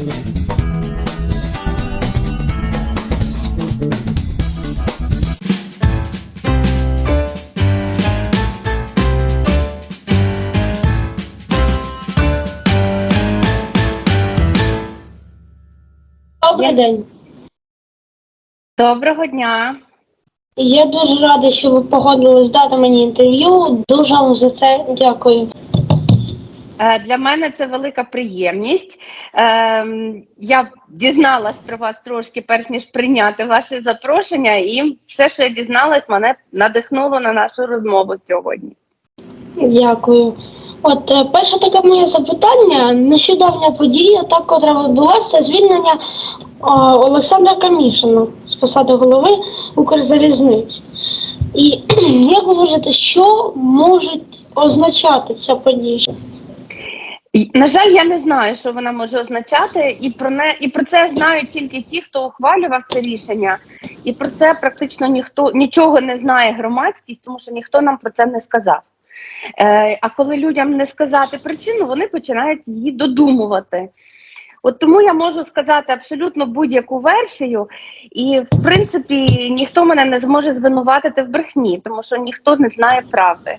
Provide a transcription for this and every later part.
Добрий день. Доброго дня. Я дуже рада, що ви погодились дати мені інтерв'ю. Дуже вам за це дякую. Е, Для мене це велика приємність. Ем, Я дізналась про вас трошки, перш ніж прийняти ваше запрошення, і все, що я дізналась, мене надихнуло на нашу розмову сьогодні. Дякую. От е, перше таке моє запитання. Нещодавня подія, та котра відбулася, звільнення Олександра Камішина з посади голови Укрзалізниці. І як ви вважаєте, що може означати ця подія? На жаль, я не знаю, що вона може означати, і про не і про це знають тільки ті, хто ухвалював це рішення, і про це практично ніхто нічого не знає громадськість, тому що ніхто нам про це не сказав. Е, а коли людям не сказати причину, вони починають її додумувати. От тому я можу сказати абсолютно будь-яку версію, і в принципі ніхто мене не зможе звинуватити в брехні, тому що ніхто не знає правди.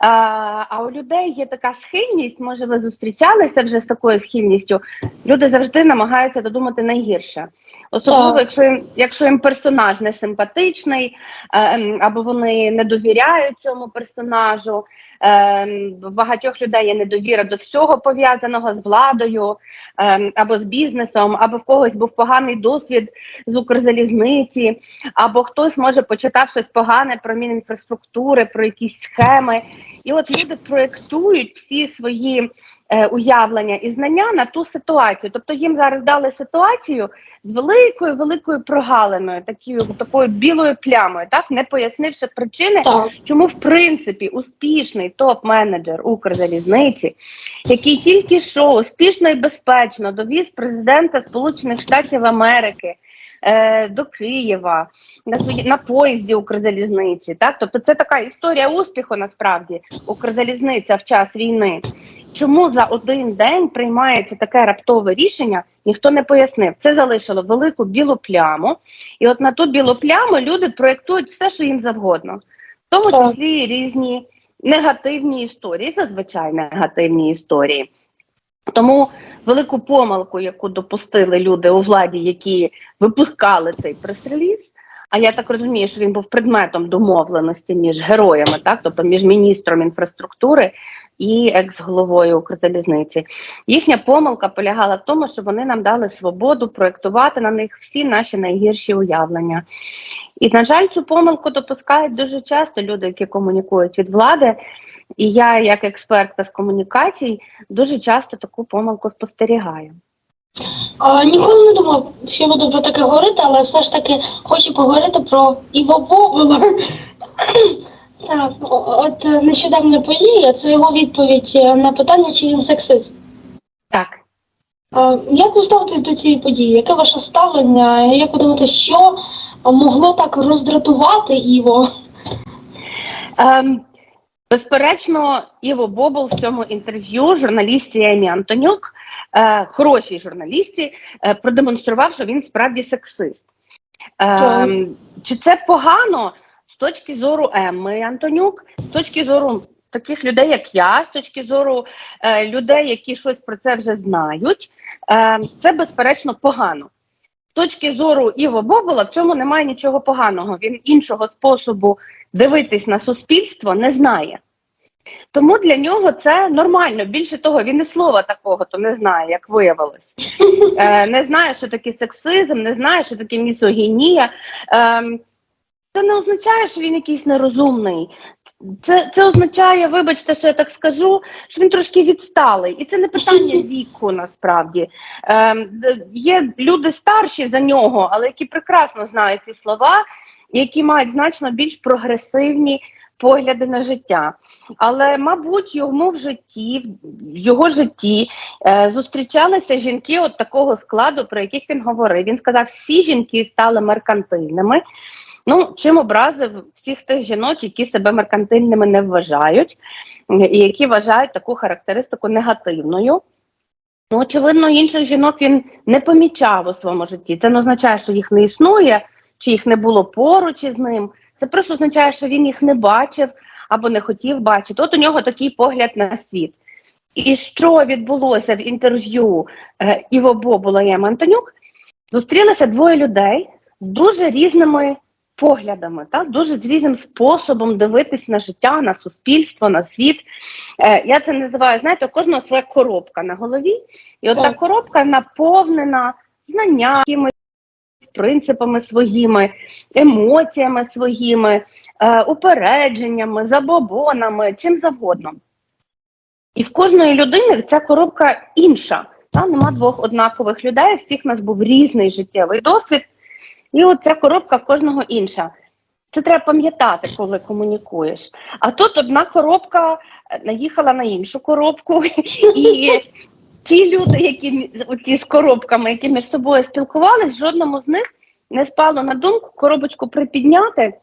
А, а у людей є така схильність, може, ви зустрічалися вже з такою схильністю. Люди завжди намагаються додумати найгірше. Особливо, якщо їм, якщо їм персонаж не симпатичний, ем, або вони не довіряють цьому персонажу. Ем, багатьох людей є недовіра до всього пов'язаного з владою ем, або з бізнесом, або в когось був поганий досвід з Укрзалізниці, або хтось може почитав щось погане про Мінінфраструктури, про якісь схеми. І от люди проєктують всі свої е, уявлення і знання на ту ситуацію. Тобто їм зараз дали ситуацію з великою великою прогалиною, такою такою білою плямою, так не пояснивши причини, Так. чому в принципі успішний топ-менеджер Укрзалізниці, який тільки що успішно і безпечно довіз президента Сполучених Штатів Америки. Е, До Києва на свої на поїзді Укрзалізниці, так тобто це така історія успіху. Насправді Укрзалізниця в час війни. Чому за один день приймається таке раптове рішення? Ніхто не пояснив. Це залишило велику білу пляму, і от на ту білу пляму люди проєктують все, що їм завгодно, в тому числі різні негативні історії, зазвичай негативні історії. Тому велику помилку, яку допустили люди у владі, які випускали цей прес-реліз, а я так розумію, що він був предметом домовленості між героями, так тобто між міністром інфраструктури і екс-головою Укрзалізниці. Їхня помилка полягала в тому, що вони нам дали свободу проєктувати на них всі наші найгірші уявлення. І, на жаль, цю помилку допускають дуже часто люди, які комунікують від влади. І я, як експертка з комунікацій, дуже часто таку помилку спостерігаю. А, ніколи не думав, що буду про таке говорити, але все ж таки хочу поговорити про Іво Бобова. Так, от нещодавня подія, це його відповідь е, на питання, чи він сексист. Так. А, Як ви ставитесь до цієї події? Яке ваше ставлення? Як ви думаєте, що могло так роздратувати Іво? Ем, безперечно, Іво Бобол в цьому інтерв'ю журналістці Емі Антонюк, е, хорошій журналісті, е, продемонстрував, що він справді сексист. Ем, чи це погано з точки зору Емми Антонюк, з точки зору таких людей, як я, з точки зору е, людей, які щось про це вже знають, е, це безперечно погано. З точки зору Іво Бобола в цьому немає нічого поганого. Він іншого способу дивитись на суспільство не знає. Тому для нього це нормально. Більше того, він і слова такого то не знає, як виявилось. Е, не знає, що таке сексизм, не знає, що таке місогінія. Е, це не означає, що він якийсь нерозумний. Це, це означає, вибачте, що я так скажу, що він трошки відсталий. І це не питання віку насправді. Е, є люди старші за нього, але які прекрасно знають ці слова, які мають значно більш прогресивні погляди на життя. Але, мабуть, йому в житті, в його житті е, зустрічалися жінки от такого складу, про яких він говорив. Він сказав, всі жінки стали меркантильними. Ну, чим образив всіх тих жінок, які себе меркантильними не вважають, і які вважають таку характеристику негативною. Ну, очевидно, інших жінок він не помічав у своєму житті. Це не означає, що їх не існує, чи їх не було поруч із ним. Це просто означає, що він їх не бачив або не хотів бачити. От у нього такий погляд на світ. І що відбулося в інтерв'ю е, Іво Бобула і Антонюк? Зустрілися двоє людей з дуже різними поглядами, так? дуже з різним способом дивитись на життя, на суспільство, на світ. Е, я це називаю, знаєте, у кожного своя коробка на голові, і от та коробка наповнена знаннями, принципами своїми, емоціями своїми, е, упередженнями, забобонами, чим завгодно. І в кожної людини ця коробка інша. Та? Нема двох однакових людей, всіх нас був різний життєвий досвід, і от ця коробка кожного інша. Це треба пам'ятати, коли комунікуєш. А тут одна коробка е, наїхала на іншу коробку, і ті люди, які оті з коробками, які між собою спілкувались, жодному з них не спало на думку коробочку припідняти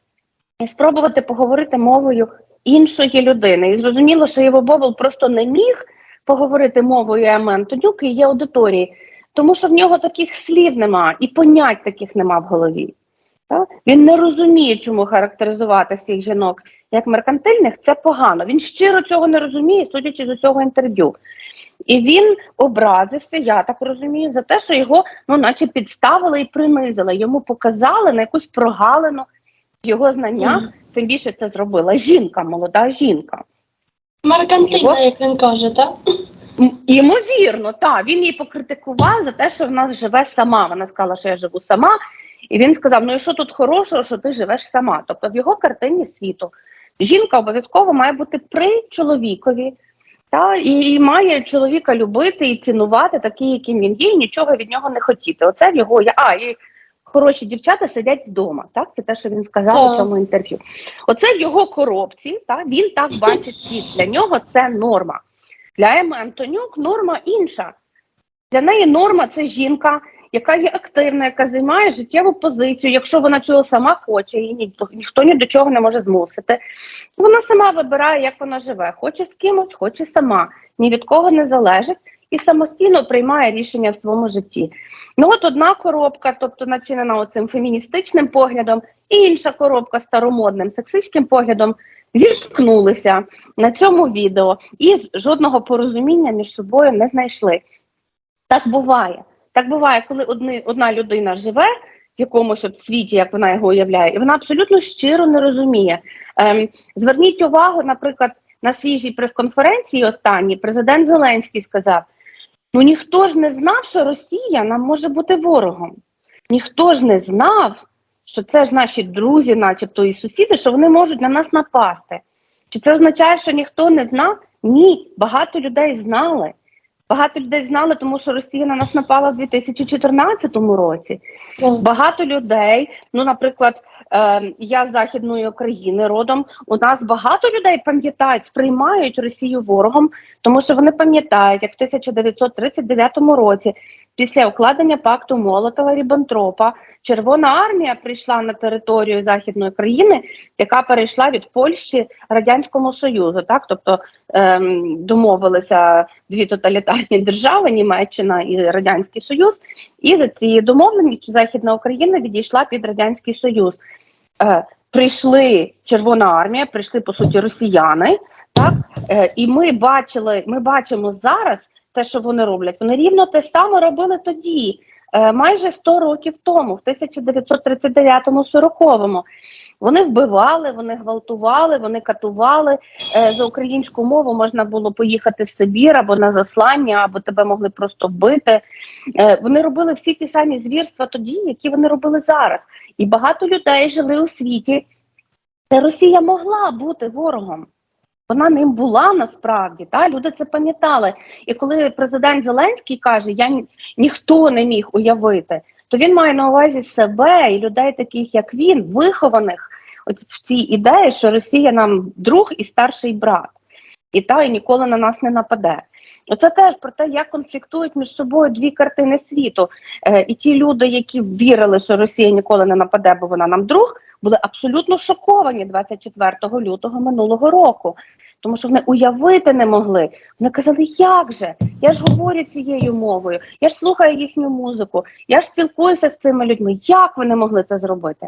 і спробувати поговорити мовою іншої людини. І зрозуміло, що Іво Бобол просто не міг поговорити мовою Еми Антонюк і її аудиторії, тому що в нього таких слів нема і понять таких нема в голові. Так? Він не розуміє, чому характеризувати всіх жінок як меркантильних, це погано. Він щиро цього не розуміє, судячи з цього інтерв'ю. І він образився, я так розумію, за те, що його, ну, наче підставили і принизили. Йому показали на якусь прогалину в його знаннях. Мгм. Тим більше це зробила жінка, молода жінка. Меркантильна, як він каже, так? Ймовірно, так. Він її покритикував за те, що вона живе сама. Вона сказала, що я живу сама. І він сказав: Ну і що тут хорошого, що ти живеш сама? Тобто в його картині світу жінка обов'язково має бути при чоловікові, та, і, і має чоловіка любити і цінувати такий, яким він є, і нічого від нього не хотіти. Оце в його я. А, і хороші дівчата сидять вдома. Так, це те, що він сказав у цьому інтерв'ю. Оце в його коробці. Так, він так бачить світ. Для нього це норма. Для Еми Антонюк норма інша. Для неї норма це жінка, яка є активна, яка займає життєву позицію. Якщо вона цього сама хоче, і ніхто, ніхто ні до чого не може змусити. Вона сама вибирає, як вона живе. Хоче з кимось, хоче сама. Ні від кого не залежить і самостійно приймає рішення в своєму житті. Ну от одна коробка, тобто начинена оцим феміністичним поглядом, і інша коробка старомодним сексистським поглядом зіткнулися на цьому відео і жодного порозуміння між собою не знайшли. Так буває. Так буває, коли одни, одна людина живе в якомусь от світі, як вона його уявляє, і вона абсолютно щиро не розуміє. Ем, зверніть увагу, наприклад, на свіжій прес-конференції останній президент Зеленський сказав: ну ніхто ж не знав, що Росія нам може бути ворогом. Ніхто ж не знав, що це ж наші друзі, начебто і сусіди, що вони можуть на нас напасти. Чи це означає, що ніхто не знав? Ні, багато людей знали. Багато людей знали, тому що Росія на нас напала в 2014 році. Багато людей, ну, наприклад, е, я з Західної України родом. У нас багато людей пам'ятають, сприймають Росію ворогом, тому що вони пам'ятають, як в 1939 році, після укладення пакту Молотова Ріббентропа, Червона армія прийшла на територію Західної країни, яка перейшла від Польщі Радянському Союзу. Так, тобто ем, домовилися дві тоталітарні держави, Німеччина і Радянський Союз. І за цією домовленістю Західна Україна відійшла під Радянський Союз. Е, прийшли Червона армія, прийшли по суті росіяни. Так е, і ми бачили, ми бачимо зараз те, що вони роблять. Вони рівно те саме робили тоді, е, майже 100 років тому, в 1939-40. Вони вбивали, вони гвалтували, вони катували. Е, за українську мову можна було поїхати в Сибір або на заслання, або тебе могли просто вбити. Е, вони робили всі ті самі звірства тоді, які вони робили зараз. І багато людей жили у світі, де Росія могла бути ворогом. Вона ним була насправді, та люди це пам'ятали. І коли президент Зеленський каже, я ні- ніхто не міг уявити, то він має на увазі себе і людей, таких як він, вихованих от в цій ідеї, що Росія нам друг і старший брат, і та і ніколи на нас не нападе. Оце теж про те, як конфліктують між собою дві картини світу. Е, і ті люди, які вірили, що Росія ніколи не нападе, бо вона нам друг, були абсолютно шоковані 24 лютого минулого року. тому що вони уявити не могли. Вони казали, як же? Я ж говорю цією мовою, я ж слухаю їхню музику, я ж спілкуюся з цими людьми. Як вони могли це зробити?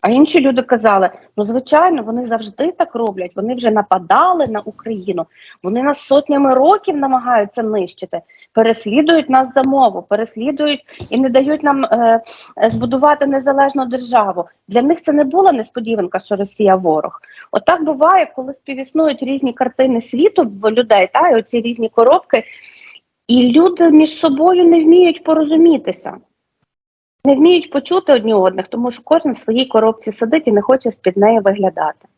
А інші люди казали: ну звичайно, вони завжди так роблять. Вони вже нападали на Україну. Вони нас сотнями років намагаються нищити, переслідують нас за мову, переслідують і не дають нам е, е, збудувати незалежну державу. Для них це не була несподіванка, що Росія ворог. Отак буває, коли співіснують різні картини світу людей, та і оці різні коробки, і люди між собою не вміють порозумітися. Не вміють почути одні одних, тому що кожен в своїй коробці сидить і не хоче з-під неї виглядати.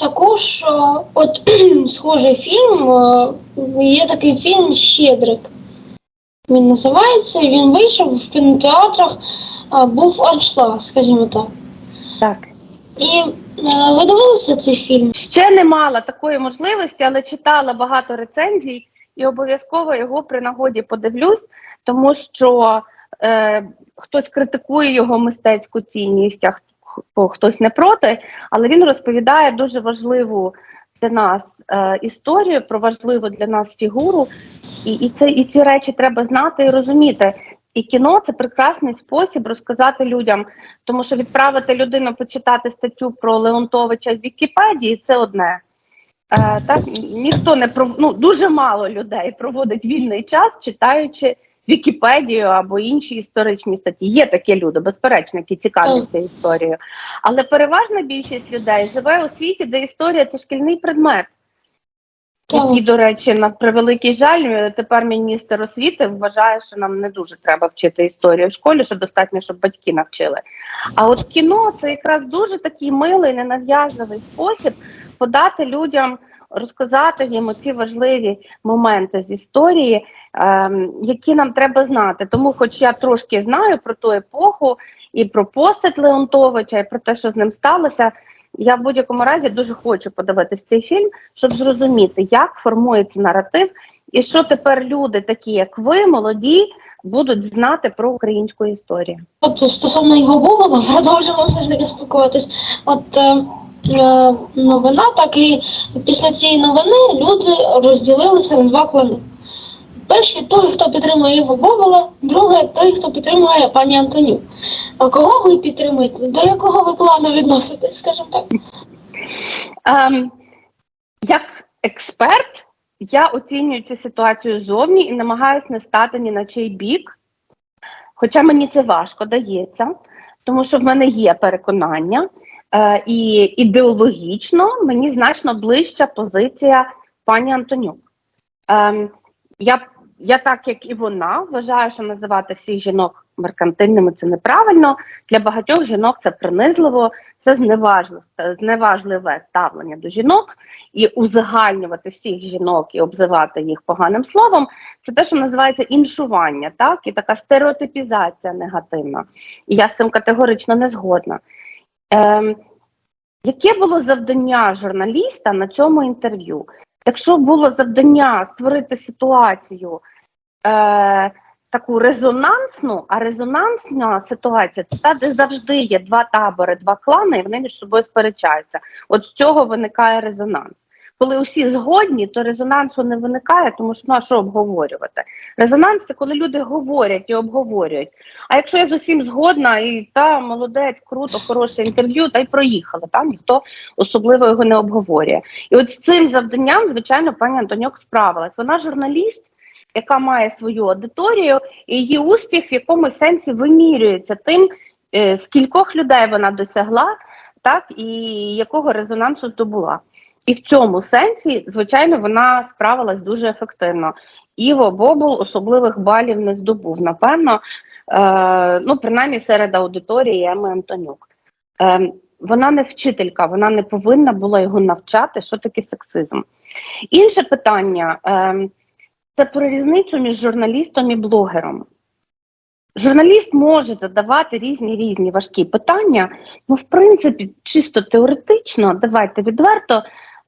Також е, от схожий фільм, е, є такий фільм Щедрик. Він називається, він вийшов в кінотеатрах, був аншлаг, скажімо так. Так. І е, ви дивилися цей фільм? Ще не мала такої можливості, але читала багато рецензій і обов'язково його при нагоді подивлюсь, тому що е, хтось критикує його мистецьку цінність, а хтось не проти, але він розповідає дуже важливу для нас е, історію, про важливу для нас фігуру. І, і, це, і ці речі треба знати і розуміти. І кіно це прекрасний спосіб розказати людям, тому що відправити людину почитати статтю про Леонтовича в Вікіпедії це одне. Е, так ніхто не пров... ну, дуже мало людей проводить вільний час, читаючи Вікіпедію або інші історичні статті. Є такі люди, безперечно, які цікавляться історією. Але переважна більшість людей живе у світі, де історія це шкільний предмет. Який, до речі, на превеликий жаль, тепер міністр освіти вважає, що нам не дуже треба вчити історію в школі, що достатньо, щоб батьки навчили. А от кіно це якраз дуже такий милий, ненав'язливий спосіб подати людям, розказати їм оці важливі моменти з історії, які нам треба знати. Тому, хоч я трошки знаю про ту епоху і про постать Леонтовича, і про те, що з ним сталося. Я в будь-якому разі дуже хочу подивитись цей фільм, щоб зрозуміти, як формується наратив, і що тепер люди, такі як ви, молоді, будуть знати про українську історію. От стосовно його Бобола, продовжуємо все ж таки спілкуватись. От е, е, новина, так і після цієї новини люди розділилися на два клани. Перший той, хто підтримує Іво Бобола, другий той, хто підтримує пані Антонюк. А кого ви підтримуєте? До якого ви клану відноситесь, скажімо так? Ем, як експерт, я оцінюю цю ситуацію зовні і намагаюся не стати ні на чий бік. Хоча мені це важко дається, тому що в мене є переконання, е, і ідеологічно мені значно ближча позиція пані Антонюк. Ем, я, я так, як і вона, вважаю, що називати всіх жінок меркантильними це неправильно. Для багатьох жінок це принизливо, це зневажливе, ставлення до жінок і узагальнювати всіх жінок і обзивати їх поганим словом. Це те, що називається іншування, так і така стереотипізація негативна. І я з цим категорично не згодна. Ем, яке було завдання журналіста на цьому інтерв'ю? Якщо було завдання створити ситуацію е, таку резонансну, а резонансна ситуація це та, де завжди є два табори, два клани, і вони між собою сперечаються. От з цього виникає резонанс. Коли усі згодні, то резонансу не виникає, тому що ну, а що обговорювати. Резонанс це коли люди говорять і обговорюють. А якщо я з усім згодна, і та молодець, круто, хороше інтерв'ю, та й проїхали, там ніхто особливо його не обговорює. І от з цим завданням, звичайно, пані Антонюк справилась. Вона журналіст, яка має свою аудиторію, і її успіх в якомусь сенсі вимірюється тим, е, скількох людей вона досягла, так і якого резонансу здобула. І в цьому сенсі, звичайно, вона справилась дуже ефективно. Іво Бобул особливих балів не здобув, напевно, е, ну, принаймні серед аудиторії Еми Антонюк. Е, вона не вчителька, вона не повинна була його навчати, що таке сексизм. Інше питання е, це про різницю між журналістом і блогером. Журналіст може задавати різні різні важкі питання. Ну, в принципі, чисто теоретично, давайте відверто,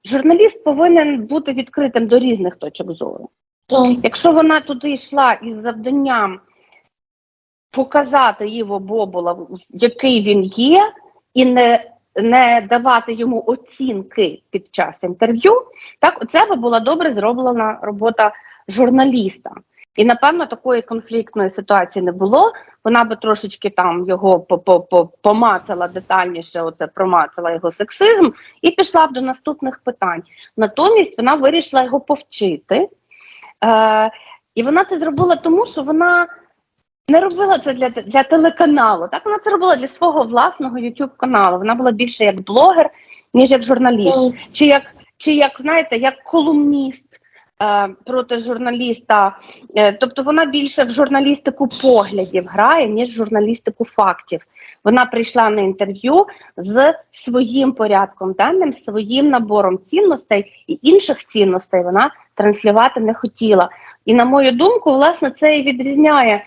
журналіст повинен бути відкритим до різних точок зору. Так. Якщо вона туди йшла із завданням показати Іво Бобола, який він є, і не не давати йому оцінки під час інтерв'ю, так оце би була добре зроблена робота журналіста. І напевно такої конфліктної ситуації не було. Вона би трошечки там його по- по- по- помацала детальніше, оце промацала його сексизм, і пішла б до наступних питань. Натомість вона вирішила його повчити. Е, і вона це зробила тому, що вона не робила це для, для телеканалу. Так вона це робила для свого власного youtube каналу. Вона була більше як блогер, ніж як журналіст чи як, чи як знаєте, як колумніст проти журналіста. Е, тобто вона більше в журналістику поглядів грає, ніж в журналістику фактів. Вона прийшла на інтерв'ю з своїм порядком денним, своїм набором цінностей і інших цінностей вона транслювати не хотіла. І на мою думку, власне, це і відрізняє.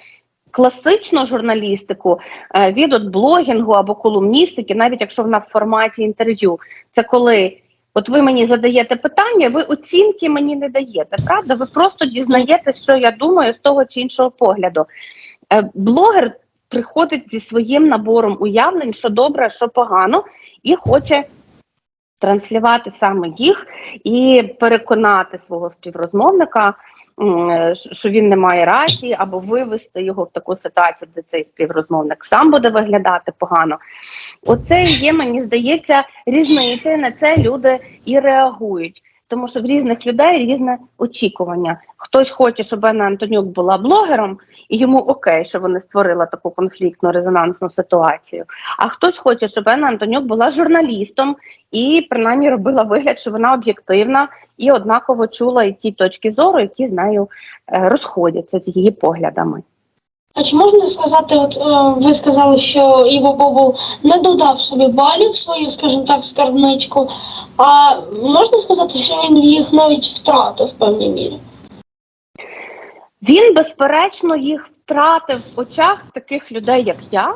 Класичну журналістику е, від от блогінгу або колумністики, навіть якщо вона в форматі інтерв'ю, це коли От ви мені задаєте питання, ви оцінки мені не даєте, правда? Ви просто дізнаєтесь, що я думаю з того чи іншого погляду. Е, Блогер приходить зі своїм набором уявлень, що добре, що погано, і хоче транслювати саме їх і переконати свого співрозмовника, що він не має рації, або вивести його в таку ситуацію, де цей співрозмовник сам буде виглядати погано. Оце є, мені здається, різниця. На це люди і реагують. Тому що в різних людей різне очікування. Хтось хоче, щоб Анна Антонюк була блогером, і йому окей, що вони створили таку конфліктну резонансну ситуацію. А хтось хоче, щоб Анна Антонюк була журналістом і принаймні робила вигляд, що вона об'єктивна і однаково чула і ті точки зору, які з нею е, розходяться з її поглядами. А чи можна сказати, от е, ви сказали, що Іво Бобул не додав собі балів свою, скажімо так, скарбничку, а можна сказати, що він їх навіть втратив в певній мірі? Він, безперечно, їх втратив в очах таких людей, як я.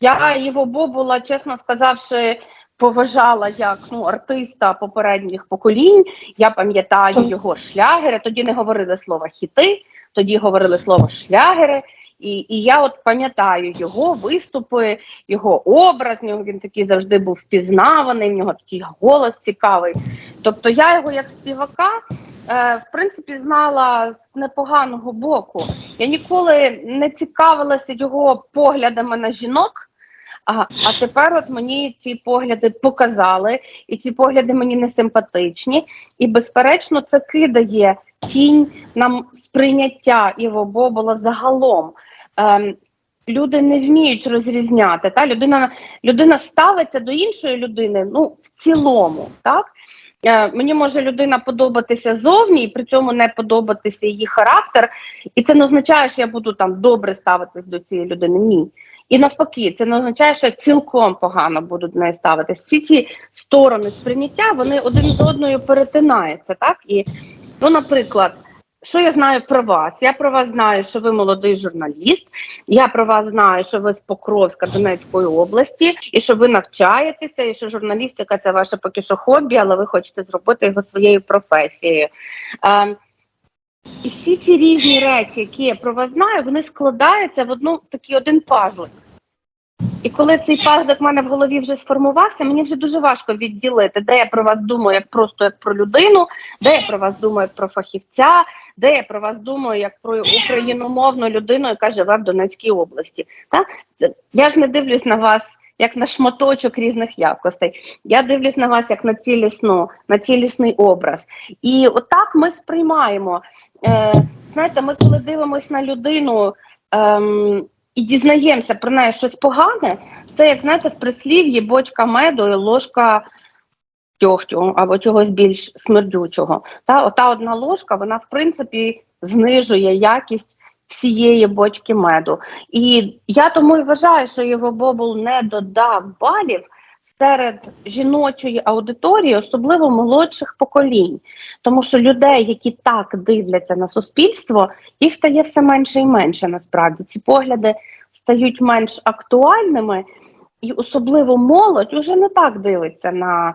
Я його Бобула, чесно сказавши, поважала як ну, артиста попередніх поколінь. Я пам'ятаю його шлягери. Тоді не говорили слово хіти, тоді говорили слово шлягери. І, і я от пам'ятаю його виступи, його образ. Він такий завжди був впізнаваний, в нього такий голос цікавий. Тобто я його як співака е, в принципі знала з непоганого боку. Я ніколи не цікавилася його поглядами на жінок. А, а тепер от мені ці погляди показали, і ці погляди мені не симпатичні. І, безперечно, це кидає тінь нам сприйняття Іво загалом. Ем, люди не вміють розрізняти. Та? Людина, людина ставиться до іншої людини ну, в цілому. Так? Е, мені може людина подобатися зовні, і при цьому не подобатися її характер. І це не означає, що я буду там добре ставитись до цієї людини. Ні. І навпаки, це не означає, що я цілком погано буду до неї ставитись. Всі ці сторони сприйняття вони один з одною перетинаються. Так? І, ну, наприклад, що я знаю про вас? Я про вас знаю, що ви молодий журналіст. Я про вас знаю, що ви з Покровська Донецької області, і що ви навчаєтеся, і що журналістика це ваше поки що хобі, але ви хочете зробити його своєю професією. Ем, і всі ці різні речі, які я про вас знаю, вони складаються в одну в такий один пазлик. І коли цей пазлик в мене в голові вже сформувався, мені вже дуже важко відділити, де я про вас думаю як просто як про людину, де я про вас думаю як про фахівця, де я про вас думаю як про україномовну людину, яка живе в Донецькій області. Так? Я ж не дивлюсь на вас як на шматочок різних якостей. Я дивлюсь на вас як на цілісну, на цілісний образ. І отак ми сприймаємо. Е, знаєте, ми коли дивимося на людину. Ем, і дізнаємося про неї щось погане, це як знаєте, в прислів'ї бочка меду і ложка тьохтю або чогось більш смердючого. Та ота одна ложка, вона в принципі знижує якість всієї бочки меду. І я тому і вважаю, що його Бобул не додав балів серед жіночої аудиторії, особливо молодших поколінь. Тому що людей, які так дивляться на суспільство, їх стає все менше і менше. Насправді ці погляди стають менш актуальними, і особливо молодь уже не так дивиться на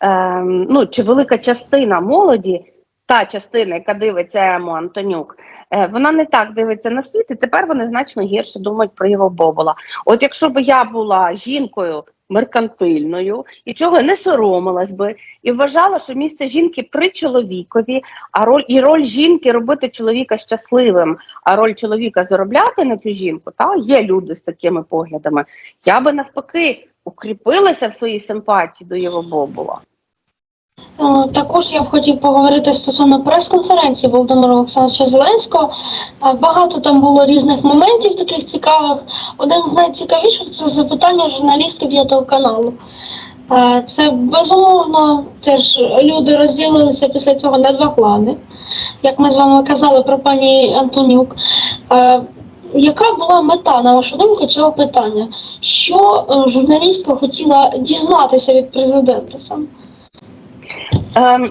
ем, ну чи велика частина молоді, та частина, яка дивиться Ему Антонюк. е, Вона не так дивиться на світ, і тепер вони значно гірше думають про його Бобола. От якщо б я була жінкою меркантильною і цього не соромилась би, і вважала, що місце жінки при чоловікові, а роль і роль жінки робити чоловіка щасливим, а роль чоловіка заробляти на цю жінку. Та є люди з такими поглядами. Я би навпаки укріпилася в своїй симпатії до. Е, Також я б хотів поговорити стосовно прес-конференції Володимира Олександровича Зеленського. Е, Багато там було різних моментів таких цікавих. Один з найцікавіших це запитання журналістки п'ятого каналу. Е, Це безумовно теж люди розділилися після цього на два клани. Як ми з вами казали про пані Антонюк. Е, Яка була мета, на вашу думку, цього питання? Що е, журналістка хотіла дізнатися від президента саме? Ем,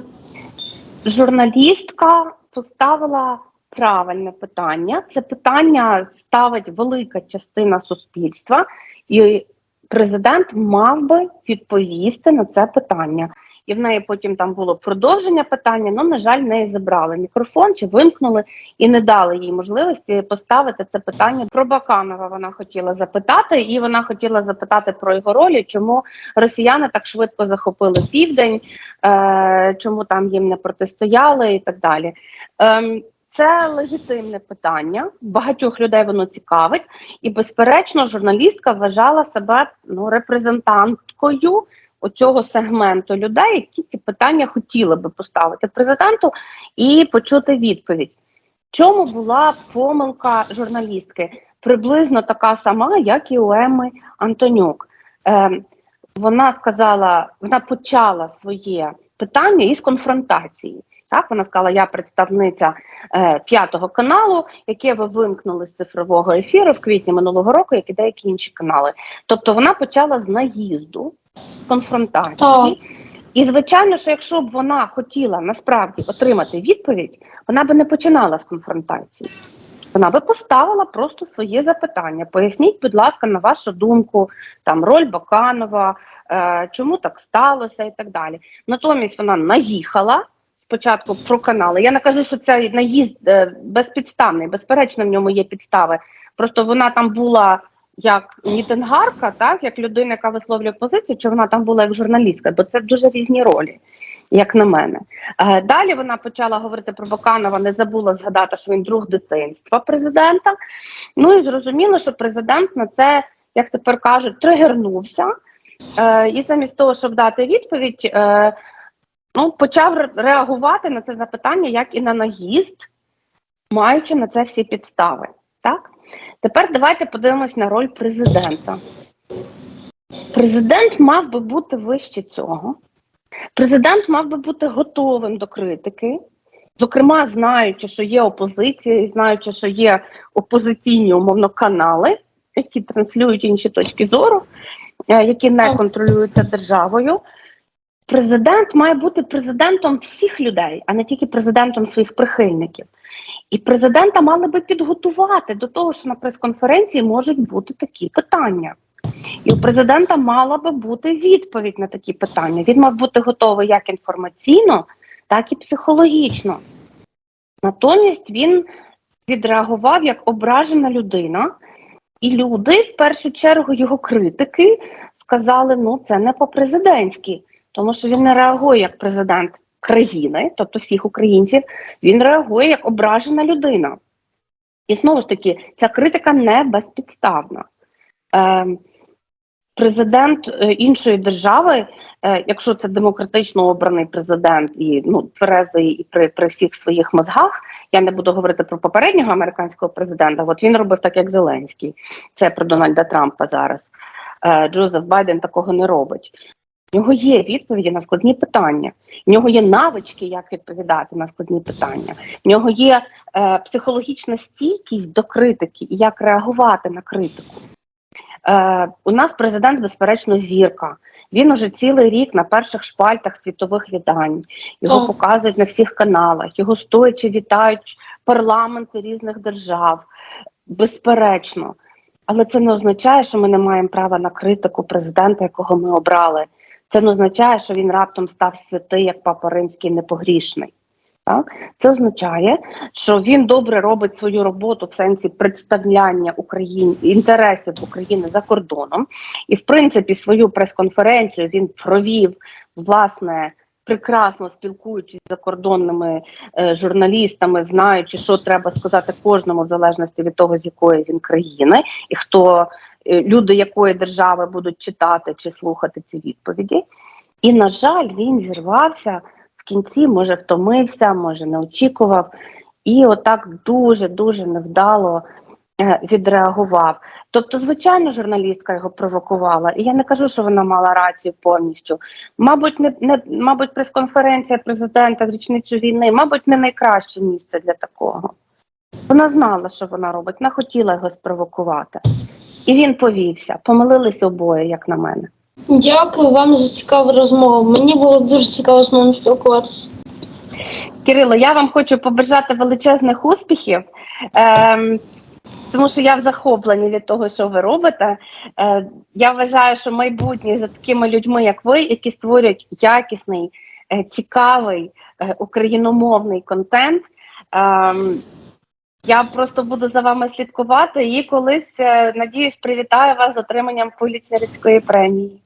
журналістка поставила правильне питання. Це питання ставить велика частина суспільства, і президент мав би відповісти на це питання. І в неї потім там було продовження питання. але, на жаль, в неї забрали мікрофон чи вимкнули і не дали їй можливості поставити це питання. Про Баканова вона хотіла запитати, і вона хотіла запитати про його ролі, чому росіяни так швидко захопили південь, е, чому там їм не протистояли і так далі. Ем, це легітимне питання. Багатьох людей воно цікавить, і безперечно, журналістка вважала себе ну репрезентанткою оцього сегменту людей, які ці питання хотіли би поставити президенту і почути відповідь. Чому була помилка журналістки? Приблизно така сама, як і у Еми Антонюк. Ем, вона сказала, вона почала своє питання із конфронтації. Так, вона сказала, я представниця е, п'ятого каналу, яке ви вимкнули з цифрового ефіру в квітні минулого року, як і деякі інші канали. Тобто вона почала з наїзду, конфронтації. Так. І звичайно, що якщо б вона хотіла насправді отримати відповідь, вона би не починала з конфронтації. Вона би поставила просто своє запитання. Поясніть, будь ласка, на вашу думку, там роль Баканова, е, чому так сталося і так далі. Натомість вона наїхала спочатку про канали. Я не кажу, що цей наїзд е, безпідставний, безперечно, в ньому є підстави. Просто вона там була як мітингарка, так як людина, яка висловлює позицію, чи вона там була як журналістка, бо це дуже різні ролі. Як на мене, Е, далі вона почала говорити про Баканова, не забула згадати, що він друг дитинства президента. Ну і зрозуміло, що президент на це, як тепер кажуть, тригернувся. Е, і замість того, щоб дати відповідь, е, ну, почав реагувати на це запитання як і на наїзд, маючи на це всі підстави. Так? Тепер давайте подивимось на роль президента. Президент мав би бути вище цього. Президент мав би бути готовим до критики, зокрема, знаючи, що є опозиція, і знаючи, що є опозиційні умовно канали, які транслюють інші точки зору, е, які не контролюються державою. Президент має бути президентом всіх людей, а не тільки президентом своїх прихильників. І президента мали би підготувати до того, що на прес-конференції можуть бути такі питання. І у президента мала би бути відповідь на такі питання. Він мав бути готовий як інформаційно, так і психологічно. Натомість він відреагував як ображена людина, і люди, в першу чергу, його критики сказали: ну, це не по-президентськи, тому що він не реагує як президент країни, тобто всіх українців, він реагує як ображена людина. І знову ж таки, ця критика не безпідставна. Ем, президент е, іншої держави, е, якщо це демократично обраний президент і ну тверезий і при, при всіх своїх мозгах, я не буду говорити про попереднього американського президента. От він робив так, як Зеленський. Це про Дональда Трампа зараз. Е, Джозеф Байден такого не робить. В нього є відповіді на складні питання. В нього є навички, як відповідати на складні питання. В нього є е, психологічна стійкість до критики і як реагувати на критику. Е, у нас президент, безперечно, зірка. Він уже цілий рік на перших шпальтах світових видань. Його Так. показують на всіх каналах, його стоячи вітають парламенти різних держав. Безперечно. Але це не означає, що ми не маємо права на критику президента, якого ми обрали. Це не означає, що він раптом став святий, як папа римський непогрішний. Так? Це означає, що він добре робить свою роботу в сенсі представляння України інтересів України за кордоном, і в принципі свою прес-конференцію він провів власне. Прекрасно спілкуючись з закордонними е, журналістами, знаючи, що треба сказати кожному в залежності від того, з якої він країни, і хто люди якої держави будуть читати чи слухати ці відповіді. І, на жаль, він зірвався в кінці, може, втомився, може, не очікував, і отак дуже-дуже невдало е, відреагував. Тобто, звичайно, журналістка його провокувала, і я не кажу, що вона мала рацію повністю. Мабуть, не, не мабуть, прес-конференція президента в річницю війни, мабуть, не найкраще місце для такого. Вона знала, що вона робить, вона хотіла його спровокувати. І він повівся. Помилились обоє, як на мене. Дякую вам за цікаву розмову. Мені було дуже цікаво з вами спілкуватися. Кирило, я вам хочу побажати величезних успіхів, ем, тому що я в захопленні від того, що ви робите. Е, я вважаю, що майбутнє за такими людьми, як ви, які створюють якісний, е, цікавий е, україномовний контент. Ем, я просто буду за вами слідкувати і колись, е, надіюсь, привітаю вас з отриманням поліцерівської премії.